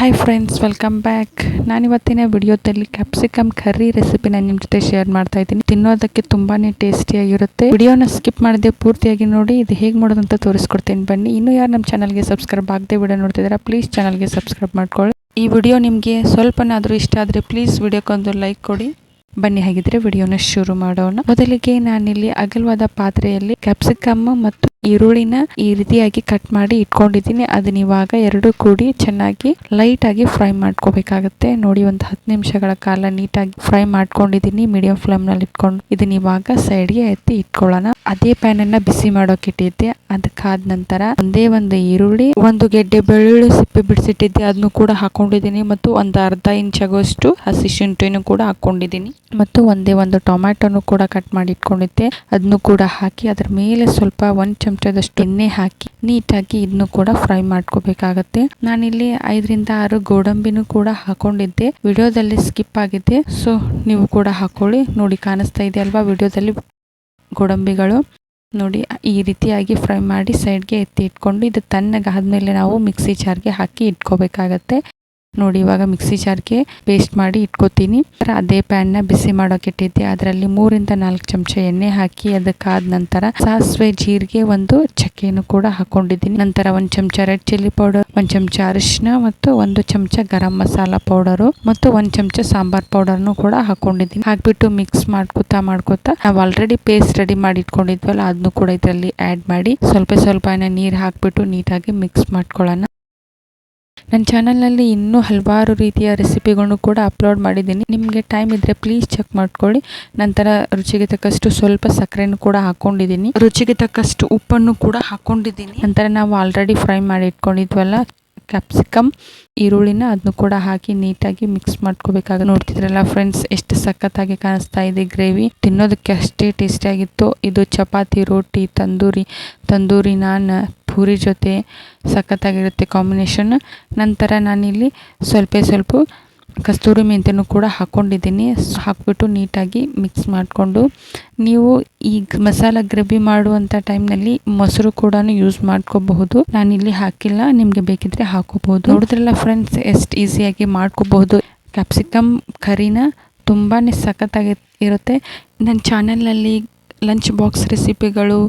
Hi friends welcome back ನಾನಿವತ್ತಿನ ವಿಡಿಯೋದಲ್ಲಿ capsicum curry ರೆಸಿಪಿನ ನಿಮ್ಮ ಜೊತೆ ಶೇರ್ ಮಾಡ್ತಾ ಇದ್ದೀನಿ. ತಿನ್ನೋದಕ್ಕೆ ತುಂಬಾನೇ ಟೇಸ್ಟಿಯಾಗಿರುತ್ತೆ ವಿಡಿಯೋನ ಸ್ಕಿಪ್ ಮಾಡದೆ ಪೂರ್ತಿಯಾಗಿ ನೋಡಿ, ಇದು ಹೇಗೆ ಮಾಡೋದು ಅಂತ ತೋರಿಸ್ಕೊಡ್ತೀನಿ. ಬನ್ನಿ, ಇನ್ನೂ ಯಾರು ನಮ್ಮ ಚಾನಲ್ಗೆ ಸಬ್ಸ್ಕ್ರೈಬ್ ಆಗದೆ ವಿಡಿಯೋ ನೋಡ್ತಿದ್ದೀರಾ ಪ್ಲೀಸ್ ಚಾನಲ್ಗೆ ಸಬ್ಸ್ಕ್ರೈಬ್ ಮಾಡ್ಕೊಳ್ಳಿ. ಈ ವಿಡಿಯೋ ನಿಮಗೆ ಸ್ವಲ್ಪನಾದರೂ ಇಷ್ಟ ಆದರೆ ಪ್ಲೀಸ್ ವಿಡಿಯೋಕ್ಕೊಂದು ಲೈಕ್ ಕೊಡಿ. ಬನ್ನಿ, ಹಾಗಿದ್ರೆ ವಿಡಿಯೋನ ಶುರು ಮಾಡೋಣ. ಮೊದಲಿಗೆ ನಾನಿಲ್ಲಿ ಅಗಲವಾದ ಪಾತ್ರೆಯಲ್ಲಿ ಕ್ಯಾಪ್ಸಿಕಮ್ ಮತ್ತು ಈರುಳ್ಳಿನ ಈ ರೀತಿಯಾಗಿ ಕಟ್ ಮಾಡಿ ಇಟ್ಕೊಂಡಿದ್ದೀನಿ. ಅದನ್ನ ಇವಾಗ ಎರಡು ಕೂಡಿ ಚೆನ್ನಾಗಿ ಲೈಟ್ ಆಗಿ ಫ್ರೈ ಮಾಡ್ಕೋಬೇಕಾಗತ್ತೆ. ನೋಡಿ, ಒಂದು ಹತ್ತು ನಿಮಿಷಗಳ ಕಾಲ ನೀಟಾಗಿ ಫ್ರೈ ಮಾಡ್ಕೊಂಡಿದ್ದೀನಿ ಮೀಡಿಯಂ ಫ್ಲೇಮ್ನಲ್ಲಿ ಇಟ್ಕೊಂಡು. ಇದನ್ನ ಇವಾಗ ಸೈಡ್ಗೆ ಎತ್ತಿ ಇಟ್ಕೊಳ್ಳೋಣ. ಅದೇ ಪ್ಯಾನ್ ಅನ್ನ ಬಿಸಿ ಮಾಡೋಕೆ ಇಟ್ಟಿದ್ದೆ. ಅದಕ್ಕಾದ ನಂತರ ಒಂದೇ ಒಂದು ಈರುಳ್ಳಿ, ಒಂದು ಗೆಡ್ಡೆ ಬೆಳ್ಳುಳ್ಳಿ ಸಿಪ್ಪೆ ಬಿಡಿಸಿಟ್ಟಿದ್ದೆ. ಅದನ್ನು ಕೂಡ ಹಾಕೊಂಡಿದ್ದೀನಿ ಮತ್ತು ಒಂದು ಅರ್ಧ ಇಂಚ್ ಆಗೋಷ್ಟು ಹಸಿ ಶುಂಠಿನೂ ಕೂಡ ಹಾಕೊಂಡಿದ್ದೀನಿ. ಮತ್ತು ಒಂದೇ ಒಂದು ಟೊಮ್ಯಾಟೊನು ಕೂಡ ಕಟ್ ಮಾಡಿ ಇಟ್ಕೊಂಡಿದ್ದೆ. ಅದನ್ನು ಕೂಡ ಹಾಕಿ, ಅದ್ರ ಮೇಲೆ ಸ್ವಲ್ಪ ಒಂದ್ ಚಮಚದಷ್ಟು ಎಣ್ಣೆ ಹಾಕಿ, ನೀಟಾಗಿ ಇದನ್ನು ಕೂಡ ಫ್ರೈ ಮಾಡ್ಕೋಬೇಕಾಗತ್ತೆ. ನಾನಿಲ್ಲಿ ಐದರಿಂದ ಆರು ಗೋಡಂಬಿನೂ ಕೂಡ ಹಾಕೊಂಡಿದ್ದೆ. ವಿಡಿಯೋದಲ್ಲಿ ಸ್ಕಿಪ್ ಆಗಿದೆ ಸೊ ನೀವು ಕೂಡ ಹಾಕೊಳ್ಳಿ. ನೋಡಿ, ಕಾಣಿಸ್ತಾ ಇದೆ ಅಲ್ವಾ ವಿಡಿಯೋದಲ್ಲಿ ಗೋಡಂಬಿಗಳು? ನೋಡಿ, ಈ ರೀತಿಯಾಗಿ ಫ್ರೈ ಮಾಡಿ ಸೈಡ್ಗೆ ಎತ್ತಿ ಇಟ್ಕೊಂಡು, ಇದು ತಣ್ಣಗಾದ್ಮೇಲೆ ನಾವು ಮಿಕ್ಸಿ ಜಾರ್ಗೆ ಹಾಕಿ ಇಟ್ಕೋಬೇಕಾಗತ್ತೆ. ನೋಡಿ, ಇವಾಗ ಮಿಕ್ಸಿ ಜಾರ್ಗೆ ಪೇಸ್ಟ್ ಮಾಡಿ ಇಟ್ಕೋತೀನಿ. ಅದೇ ಪ್ಯಾನ್ನ ಬಿಸಿ ಮಾಡೋಕೆ ಇಟ್ಟಿದ್ದೆ. ಅದರಲ್ಲಿ ಮೂರಿಂದ ನಾಲ್ಕು ಚಮಚ ಎಣ್ಣೆ ಹಾಕಿ ಅದಕ್ಕಾದ ನಂತರ ಸಾಸಿವೆ, ಜೀರಿಗೆ ಒಂದು ಚಕ್ಕೆಯನ್ನು ಕೂಡ ಹಾಕೊಂಡಿದ್ದೀನಿ. ನಂತರ ಒಂದು ಚಮಚ ರೆಡ್ ಚಿಲ್ಲಿ ಪೌಡರ್ ಒಂದು ಚಮಚ ಅರಿಶಿನ ಮತ್ತು ಒಂದು ಚಮಚ ಗರಂ ಮಸಾಲ ಪೌಡರು ಮತ್ತು ಒಂದು ಚಮಚ ಸಾಂಬಾರ್ ಪೌಡರ್ನು ಕೂಡ ಹಾಕೊಂಡಿದ್ದೀನಿ. ಹಾಕ್ಬಿಟ್ಟು ಮಿಕ್ಸ್ ಮಾಡ್ಕೋತಾ ಮಾಡ್ಕೋತಾ ನಾವು ಆಲ್ರೆಡಿ ಪೇಸ್ಟ್ ರೆಡಿ ಮಾಡಿ ಇಟ್ಕೊಂಡಿದ್ವಲ್ಲ ಅದನ್ನು ಕೂಡ ಇದರಲ್ಲಿ ಆ್ಯಡ್ ಮಾಡಿ ಸ್ವಲ್ಪ ಸ್ವಲ್ಪ ನೀರು ಹಾಕ್ಬಿಟ್ಟು ನೀಟಾಗಿ ಮಿಕ್ಸ್ ಮಾಡ್ಕೊಳ್ಳೋಣ. ನನ್ನ ಚಾನಲ್ನಲ್ಲಿ ಇನ್ನೂ ಹಲವಾರು ರೀತಿಯ ರೆಸಿಪಿಗಳನ್ನು ಕೂಡ ಅಪ್ಲೋಡ್ ಮಾಡಿದ್ದೀನಿ. ನಿಮಗೆ ಟೈಮ್ ಇದ್ದರೆ ಪ್ಲೀಸ್ ಚೆಕ್ ಮಾಡ್ಕೊಳ್ಳಿ. ನಂತರ ರುಚಿಗೆ ತಕ್ಕಷ್ಟು ಸ್ವಲ್ಪ ಸಕ್ಕರೆನೂ ಕೂಡ ಹಾಕ್ಕೊಂಡಿದ್ದೀನಿ ರುಚಿಗೆ ತಕ್ಕಷ್ಟು ಉಪ್ಪನ್ನು ಕೂಡ ಹಾಕ್ಕೊಂಡಿದ್ದೀನಿ ನಂತರ ನಾವು ಆಲ್ರೆಡಿ ಫ್ರೈ ಮಾಡಿ ಇಟ್ಕೊಂಡಿದ್ವಲ್ಲ ಕ್ಯಾಪ್ಸಿಕಮ್ ಈರುಳ್ಳಿನ ಅದನ್ನು ಕೂಡ ಹಾಕಿ ನೀಟಾಗಿ ಮಿಕ್ಸ್ ಮಾಡ್ಕೋಬೇಕಾಗ ನೋಡ್ತಿದ್ರಲ್ಲ ಫ್ರೆಂಡ್ಸ್ ಎಷ್ಟು ಸಖತ್ತಾಗಿ ಕಾಣಿಸ್ತಾ ಇದೆ ಗ್ರೇವಿ ತಿನ್ನೋದಕ್ಕೆ ಅಷ್ಟೇ ಟೇಸ್ಟಿಯಾಗಿತ್ತು ಇದು ಚಪಾತಿ, ರೋಟಿ, ತಂದೂರಿ ತಂದೂರಿ ನಾನ್, ಪೂರಿ ಜೊತೆ ಸಖತ್ತಾಗಿರುತ್ತೆ ಕಾಂಬಿನೇಷನ್ ನಂತರ ನಾನಿಲ್ಲಿ ಸ್ವಲ್ಪ ಸ್ವಲ್ಪ ಕಸ್ತೂರಿ ಮೆಂತೆನೂ ಕೂಡ ಹಾಕ್ಕೊಂಡಿದ್ದೀನಿ ಹಾಕ್ಬಿಟ್ಟು ನೀಟಾಗಿ ಮಿಕ್ಸ್ ಮಾಡಿಕೊಂಡು ನೀವು ಈ ಮಸಾಲ ಗ್ರೇವಿ ಮಾಡುವಂಥ ಟೈಮ್ನಲ್ಲಿ ಮೊಸರು ಕೂಡ ಯೂಸ್ ಮಾಡ್ಕೋಬಹುದು. ನಾನಿಲ್ಲಿ ಹಾಕಿಲ್ಲ, ನಿಮಗೆ ಬೇಕಿದ್ರೆ ಹಾಕೋಬಹುದು. ನೋಡಿದ್ರಲ್ಲ ಫ್ರೆಂಡ್ಸ್ ಎಷ್ಟು ಈಸಿಯಾಗಿ ಮಾಡ್ಕೋಬಹುದು. ಕ್ಯಾಪ್ಸಿಕಮ್ ಕರಿನ ತುಂಬಾ ಸಖತ್ತಾಗಿ ಇರುತ್ತೆ. ನನ್ನ ಚಾನಲ್ನಲ್ಲಿ ಲಂಚ್ ಬಾಕ್ಸ್ ರೆಸಿಪಿಗಳು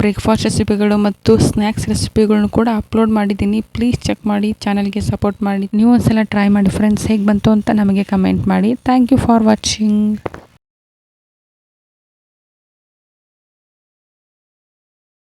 ಬ್ರೇಕ್ಫಾಸ್ಟ್ ರೆಸಿಪಿಗಳು ಮತ್ತು ಸ್ನ್ಯಾಕ್ಸ್ ರೆಸಿಪಿಗಳನ್ನು ಕೂಡ ಅಪ್ಲೋಡ್ ಮಾಡಿದ್ದೀನಿ. ಪ್ಲೀಸ್ ಚೆಕ್ ಮಾಡಿ, ಚಾನಲ್ಗೆ ಸಪೋರ್ಟ್ ಮಾಡಿ. ನೀವು ಒಂದ್ಸಲ ಟ್ರೈ ಮಾಡಿ, ಫ್ರೆಂಡ್ಸ್ ಹೇಗೆ ಬಂತು ಅಂತ ನಮಗೆ ಕಮೆಂಟ್ ಮಾಡಿ. Thank you for watching.